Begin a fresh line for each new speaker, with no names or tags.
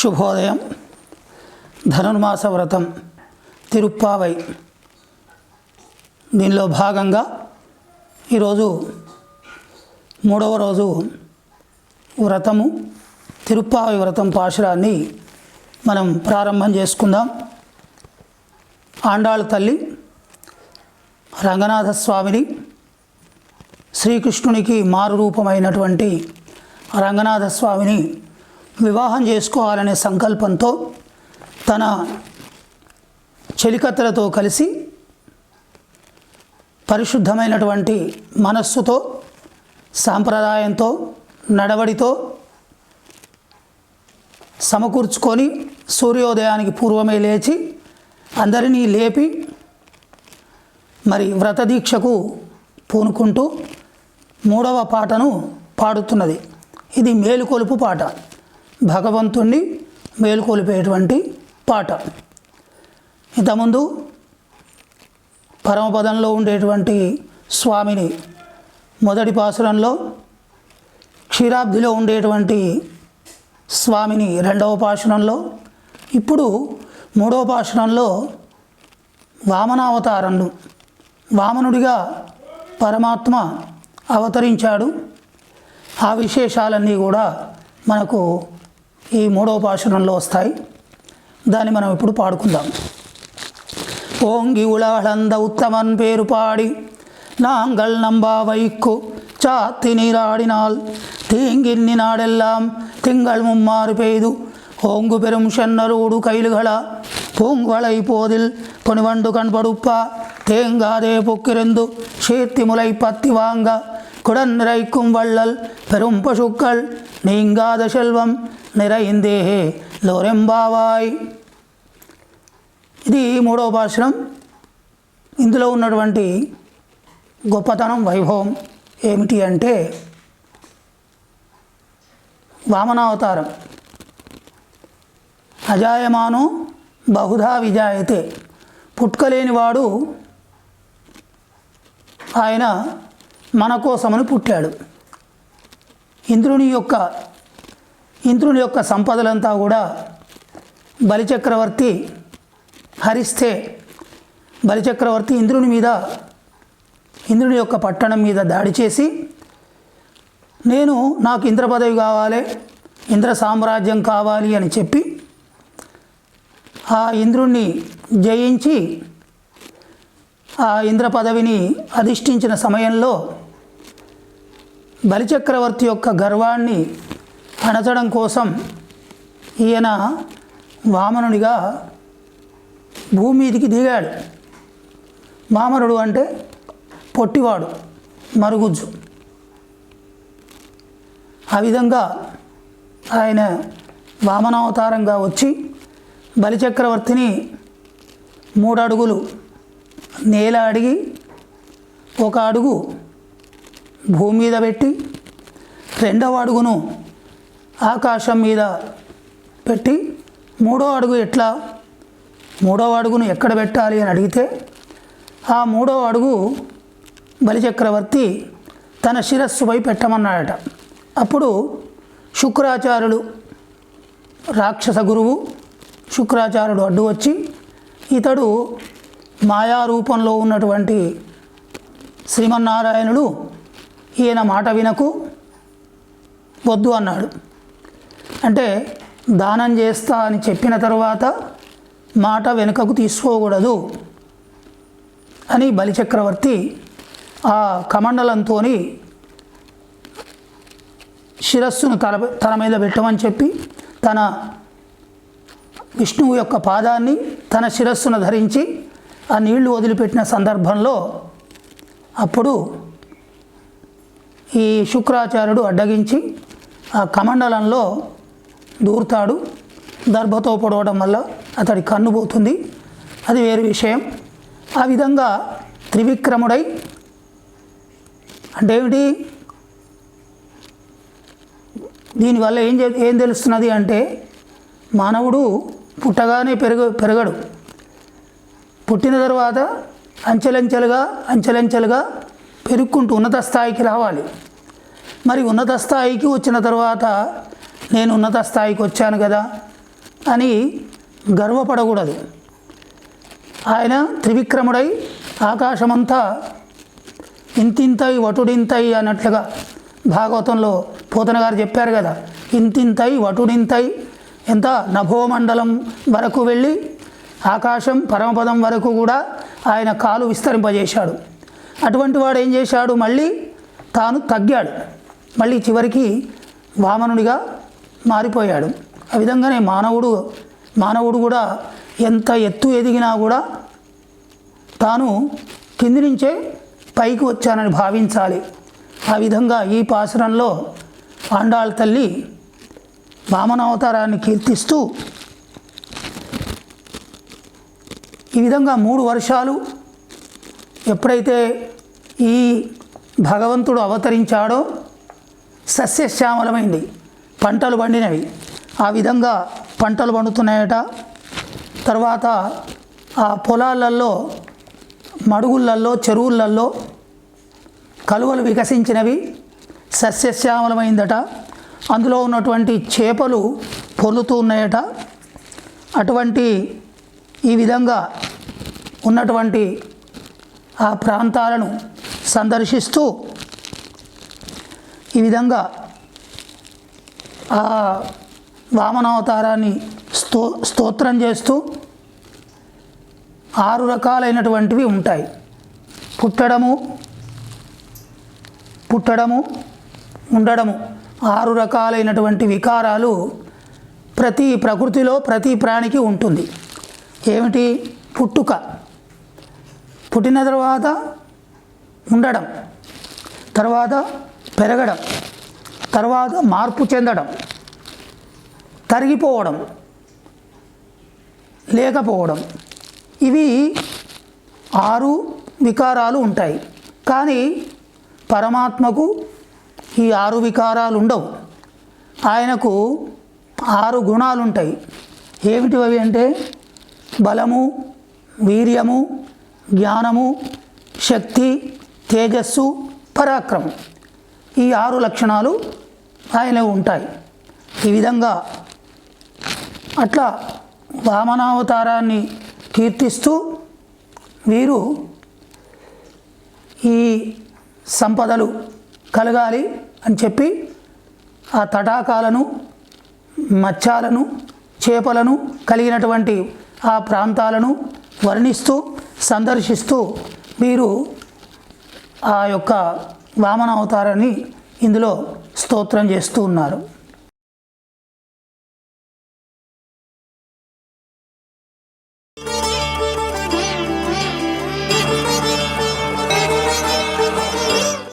శుభోదయం. ధనుర్మాస వ్రతం తిరుప్పావై. దీనిలో భాగంగా ఈరోజు మూడవ రోజు వ్రతము తిరుప్పావై వ్రతం పాశురాన్ని మనం ప్రారంభం చేసుకుందాం. ఆండాళ్ళ తల్లి రంగనాథ స్వామిని శ్రీకృష్ణునికి మారు రూపమైనటువంటి రంగనాథ స్వామిని వివాహం చేసుకోవాలనే సంకల్పంతో తన చెలికత్తెలతో కలిసి పరిశుద్ధమైనటువంటి మనస్సుతో సాంప్రదాయంతో నడవడితో సమకూర్చుకొని సూర్యోదయానికి పూర్వమే లేచి అందరినీ లేపి మరి వ్రతదీక్షకు పూనుకుంటూ మూడవ పాటను పాడుతున్నది. ఇది మేలుకొలుపు పాట. భగవంతుణ్ణి మేలుకొలిపేటువంటి పాట. ఇంతకుముందు పరమపదంలో ఉండేటువంటి స్వామిని మొదటి పాసురంలో క్షీరాబ్దిలో ఉండేటువంటి స్వామిని రెండవ పాశురంలో ఇప్పుడు మూడవ పాశురంలో వామనావతారంలో వామనుడిగా పరమాత్మ అవతరించాడు. ఆ విశేషాలన్నీ కూడా మనకు ఈ మూడవ పాశురంలో వస్తాయి దాన్ని మనం ఇప్పుడు పాడుకుందాం ஓங்கி உலகளந்த உத்தமன் பேரு பாடி நாங்கள் நம்பா வைக்கு சாத்தி நீராடினால் தீங்கின்னி நாடெல்லாம் திங்கள் மும்மாறு பெய்து ஓங்கு பெரும் சென்னரோடு கைலுகளா பூங்குவளை போதில் பொனிவண்டு கண்படுப்பா தேங்காதே பொக்கிருந்து சீர்த்தி முலை பத்தி வாங்க குடன் நிறைக்கும் வள்ளல் பெரும் பசுக்கள் நீங்காத செல்வம் நிறைந்தே లోరెంబావాయ్ ఇది మూడవ భాషణం ఇందులో ఉన్నటువంటి గొప్పతనం వైభవం ఏమిటి అంటే వామనావతారం అజాయమానో బహుధా విజాయతే పుట్టుకలేనివాడు ఆయన మన కోసమని పుట్టాడు. ఇంద్రుని యొక్క ఇంద్రుని యొక్క సంపదలంతా కూడా బలిచక్రవర్తి హరిస్తే బలిచక్రవర్తి ఇంద్రుని మీద ఇంద్రుని యొక్క పట్టణం మీద దాడి చేసి నేను నాకు ఇంద్ర పదవి కావాలి ఇంద్ర సామ్రాజ్యం కావాలి అని చెప్పి ఆ ఇంద్రుణ్ణి జయించి ఆ ఇంద్ర పదవిని అధిష్ఠించిన సమయంలో బలిచక్రవర్తి యొక్క గర్వాన్ని అణచడం కోసం ఈయన వామనుడిగా భూమి మీదికి దిగాడు. వామనుడు అంటే పొట్టివాడు మరుగుజ్జు. ఆ విధంగా ఆయన వామనావతారంగా వచ్చి బలిచక్రవర్తిని మూడు అడుగులు నేల అడిగి ఒక అడుగు భూమి మీద పెట్టి రెండవ అడుగును ఆకాశం మీద పెట్టి మూడో అడుగు ఎట్లా? మూడవ అడుగును ఎక్కడ పెట్టాలి అని అడిగితే ఆ మూడవ అడుగు బలిచక్రవర్తి తన శిరస్సుపై పెట్టమన్నాడట. అప్పుడు శుక్రాచార్యుడు రాక్షస గురువు శుక్రాచార్యుడు అడ్డు వచ్చి ఇతడు మాయా రూపంలో ఉన్నటువంటి శ్రీమన్నారాయణుడు ఈయన మాట వినకు వద్దు అన్నాడు. అంటే దానం చేస్తా అని చెప్పిన తర్వాత మాట వెనుకకు తీసుకోకూడదు అని బలిచక్రవర్తి ఆ కమండలంతో శిరస్సును తల తన మీద పెట్టమని చెప్పి తన విష్ణువు యొక్క పాదాన్ని తన శిరస్సును ధరించి ఆ నీళ్ళు వదిలిపెట్టిన సందర్భంలో అప్పుడు ఈ శుక్రాచార్యుడు అడ్డగించి ఆ కమండలంలో దూరుతాడు. దర్భతో పొడవడం వల్ల అతడి కన్ను పోతుంది. అది వేరు విషయం. ఆ విధంగా త్రివిక్రముడై అంటే ఏమిటి? దీనివల్ల ఏం ఏం తెలుస్తున్నది అంటే మానవుడు పుట్టగానే పెరుగు పెరగడు. పుట్టిన తర్వాత అంచెలంచెలుగా అంచెలంచెలుగా పెరుక్కుంటూ ఉన్నత స్థాయికి రావాలి. మరి ఉన్నత స్థాయికి వచ్చిన తర్వాత నేను ఉన్నత స్థాయికి వచ్చాను కదా అని గర్వపడకూడదు. ఆయన త్రివిక్రముడై ఆకాశమంతా ఇంతింతై వటుడింతై అన్నట్లుగా భాగవతంలో పోతన గారు చెప్పారు కదా ఇంతింతై వటుడింతై ఎంత నభోమండలం వరకు వెళ్ళి ఆకాశం పరమపదం వరకు కూడా ఆయన కాలు విస్తరింపజేశాడు. అటువంటి వాడు ఏం చేశాడు? మళ్ళీ తాను తగ్గాడు. మళ్ళీ చివరికి వామనుడిగా మారిపోయాడు. ఆ విధంగానే మానవుడు మానవుడు కూడా ఎంత ఎత్తు ఎదిగినా కూడా తాను కింది నుంచే పైకి వచ్చానని భావించాలి. ఆ విధంగా ఈ పాసురంలో ఆండాళ్ళ తల్లి వామనావతారాన్ని కీర్తిస్తూ ఈ విధంగా మూడు వర్షాలు ఎప్పుడైతే ఈ భగవంతుడు అవతరించాడో సస్యశ్యామలమైంది. పంటలు పండినవి. ఆ విధంగా పంటలు పండుతున్నాయట. తర్వాత ఆ పొలాలలో మడుగులల్లో చెరువులల్లో కలువలు వికసించినవి. సస్యశ్యామలమైందట. అందులో ఉన్నటువంటి చేపలు పొర్లుతూ ఉన్నాయట. అటువంటి ఈ విధంగా ఉన్నటువంటి ఆ ప్రాంతాలను సందర్శిస్తూ ఈ విధంగా ఆ వామనావతారాన్ని స్తో స్తోత్రం చేస్తూ ఆరు రకాలైనటువంటివి ఉంటాయి. పుట్టడము పుట్టడము ఉండడము ఆరు రకాలైనటువంటి వికారాలు ప్రతి ప్రకృతిలో ప్రతి ప్రాణికి ఉంటుంది. ఏమిటి? పుట్టుక. పుట్టిన తర్వాత ఉండడం తర్వాత పెరగడం తర్వాత మార్పు చెందడం తరిగిపోవడం లేకపోవడం ఇవి ఆరు వికారాలు ఉంటాయి. కానీ పరమాత్మకు ఈ ఆరు వికారాలు ఉండవు ఆయనకు ఆరు గుణాలు ఉంటాయి ఏమిటివి అంటే బలము వీర్యము జ్ఞానము శక్తి తేజస్సు పరాక్రమం. ఈ ఆరు లక్షణాలు ఆయన ఉంటాయి. ఈ విధంగా అట్లా వామనావతారాన్ని కీర్తిస్తూ వీరు ఈ సంపదలు కలగాలి అని చెప్పి ఆ తటాకాలను మత్స్యాలను చేపలను కలిగినటువంటి ఆ ప్రాంతాలను వర్ణిస్తూ సందర్శిస్తూ వీరు ఆ యొక్క వామన అవతారాన్ని ఇందులో స్తోత్రం చేస్తూ ఉన్నారు.